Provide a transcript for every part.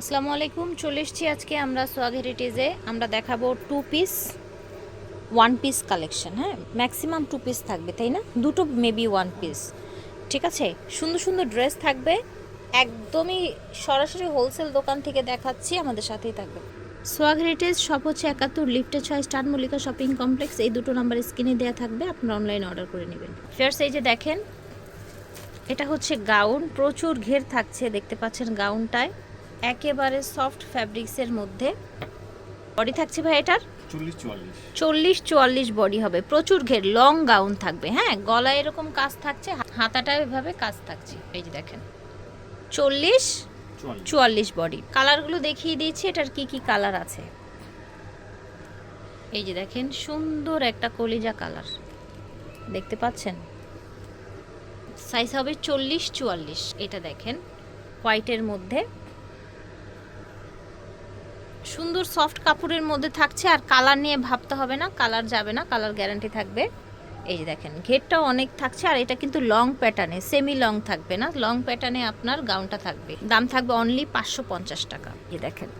আসসালামু আলাইকুম, চলে এসেছি আজকে আমরা সোয়াগ হেরিটেজে আমরা দেখাবো two piece one piece collection হ্যাঁ? ম্যাক্সিমাম টু পিস থাকবে, তাই না? দুটো মেবি ওয়ান পিস ঠিক আছে? সুন্দর সুন্দর ড্রেস থাকবে। একদমই সরাসরি হোলসেল দোকান থেকে দেখাচ্ছি, আমাদের সাথেই থাকবে। সোয়াগ হেরিটেজ সব হচ্ছে একাত্তর লিফটে ছয়, স্টার মল্লিকা শপিং কমপ্লেক্স এই দুটো নাম্বার স্ক্রিনে দেওয়া থাকবে, আপনারা অনলাইনে অর্ডার করে নেবেন। ফেয়ার্স এই যে দেখেন, এটা হচ্ছে গাউন প্রচুর ঘের থাকছে, দেখতে পাচ্ছেন গাউনটায় একেবারে সফট ফ্যাব্রিক্সের মধ্যে। বডি থাকছে ভাই এটার? চল্লিশ চুয়াল্লিশ। বডি হবে। প্রচুর ঘের লং গাউন থাকবে হ্যাঁ? গলায় এরকম কাজ থাকছে হাতাটা এভাবে কাজ থাকছে। এই যে দেখেন। চল্লিশ চুয়াল্লিশ। বডি কালারগুলো দেখিয়ে দিয়েছি এটার কি কি কালার আছে? এই যে দেখেন সুন্দর একটা কলিজা কালার দেখতে পাচ্ছেন? সাইজ হবে চল্লিশ চুয়াল্লিশ। এটা দেখেন হোয়াইটের মধ্যে। সুন্দর সফট কাপড়ের মধ্যে থাকছে আর কালার নিয়ে ভাবতে হবে না কালার যাবে না কালার গ্যারান্টি থাকবে। এই যে দেখেন, ঘেরটাও অনেক থাকছে আর এটা কিন্তু লং প্যাটার্নে সেমি লং থাকবে না লং প্যাটার্নে আপনার গাউনটা থাকবে। দাম থাকবে অনলি পাঁচশো পঞ্চাশ টাকা। এই দেখেন,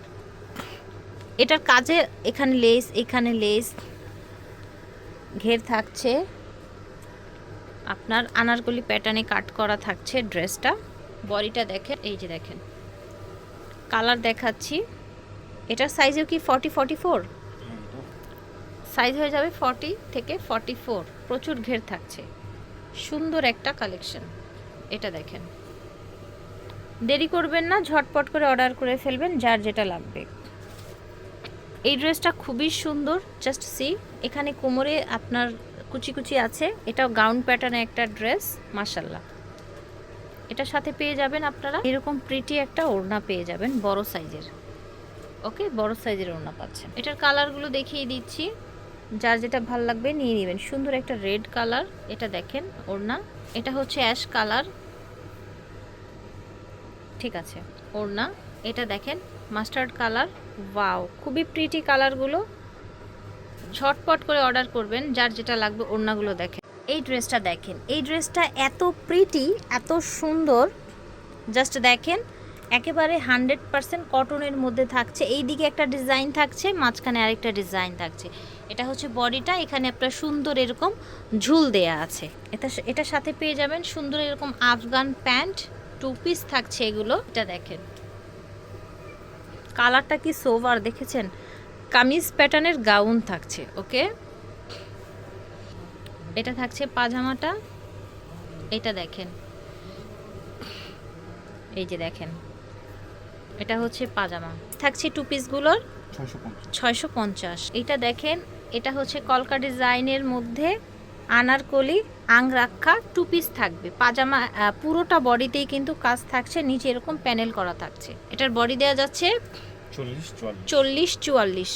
এটার কাজে এখানে লেস এখানে লেস ঘের থাকছে। আপনার আনারকলি প্যাটার্নে কাট করা থাকছে ড্রেসটা বডিটা দেখেন, এই যে দেখেন কালার দেখাচ্ছি। এটার সাইজও কি ফর্টি ফর্টি ফোর সাইজ হয়ে যাবে ফর্টি থেকে ফর্টি ফোর প্রচুর ঘের থাকছে। সুন্দর একটা কালেকশন এটা দেখেন। দেরি করবেন না, ঝটপট করে অর্ডার করে ফেলবেন, যার যেটা লাগবে। এই ড্রেসটা খুবই সুন্দর জাস্ট সি এখানে কোমরে আপনার কুচি কুচি আছে। এটাও গাউন প্যাটার্নে একটা ড্রেস মাসাল্লাহ এটার সাথে পেয়ে যাবেন আপনারা। এরকম প্রিটি একটা ওড়না পেয়ে যাবেন, বড় সাইজের ওকে, বড় সাইজের ওড়না পাচ্ছেন এটার কালারগুলো দেখিয়ে দিচ্ছি। যার যেটা ভালো লাগবে নিয়ে নেবেন। সুন্দর একটা রেড কালার, এটা দেখেন ওড়না। এটা হচ্ছে অ্যাশ কালার। ঠিক আছে, ওড়না। এটা দেখেন, মাস্টার্ড কালার। ওয়াও, খুবই প্রিটি কালারগুলো। ঝটপট করে অর্ডার করবেন, যার যেটা লাগবে ওড়নাগুলো দেখেন। এই ড্রেসটা দেখেন। এই ড্রেসটা এত প্রিটি এত সুন্দর। জাস্ট দেখেন একেবারে হান্ড্রেড পারসেন্ট কটনের মধ্যে থাকছে। এই দিকে একটা ডিজাইন থাকছে, মাঝখানে আরেকটা ডিজাইন থাকছে। এটা হচ্ছে বডিটা, এখানে আপনার সুন্দর এরকম ঝুল দেয়া আছে। এটা এটার সাথে পেয়ে যাবেন সুন্দর এরকম আফগান প্যান্ট, টু পিস থাকছে এগুলো। এটা দেখেন। কালারটা কি সোভার দেখেছেন? কামিজ প্যাটার্নের গাউন থাকছে, ওকে? এটা থাকছে পাজামাটা। এটা দেখেন। এই যে দেখেন। এটা হচ্ছে পাজামা। থাকছে টু পিসগুলোর ছয়শো পঞ্চাশ। এটা দেখেন এটা হচ্ছে কলকা ডিজাইনের মধ্যে আনারকলি আংরাক্ষা টু পিস থাকবে। পাজামা পুরোটা বডিতেই কিন্তু কাজ থাকছে নিচে এরকম প্যানেল করা থাকছে। এটার বডি দেওয়া যাচ্ছে চল্লিশ চুয়াল্লিশ।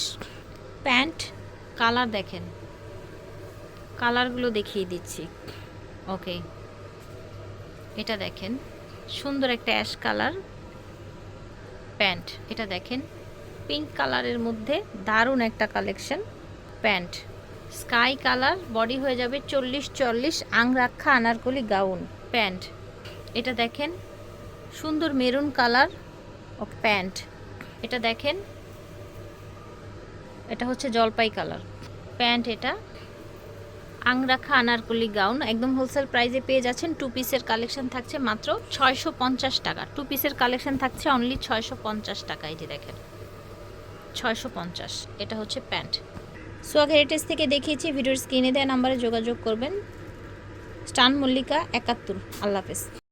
প্যান্ট কালার দেখেন। কালারগুলো দেখিয়ে দিচ্ছি। ওকে এটা দেখেন সুন্দর একটা অ্যাশ কালার প্যান্ট, এটা দেখেন। পিঙ্ক কালারের মধ্যে দারুণ একটা collection pant. Sky colour, body হয়ে যাবে চল্লিশ চল্লিশ আংরাক্ষা আনারকলি গাউন প্যান্ট। এটা দেখেন, সুন্দর মেরুন কালার ও প্যান্ট। এটা দেখেন, এটা হচ্ছে জলপাই কালার। প্যান্ট এটা আংরাখা আনারকলি গাউন একদম হোলসেল প্রাইসে পেয়ে যাচ্ছেন টু পিসের কালেকশন থাকছে মাত্র ছয়শো পঞ্চাশ টাকা। টু পিসের কালেকশন থাকছে অনলি ছয়শো পঞ্চাশ টাকা এটি দেখেন। ছয়শো পঞ্চাশ, এটা হচ্ছে প্যান্ট। সোয়াগ হেরিটেজ থেকে দেখিয়েছি, ভিডিওর স্ক্রিনে দেওয়া নাম্বারে যোগাযোগ করবেন। স্টান মল্লিকা একাত্তর, আল্লাহ হাফেজ।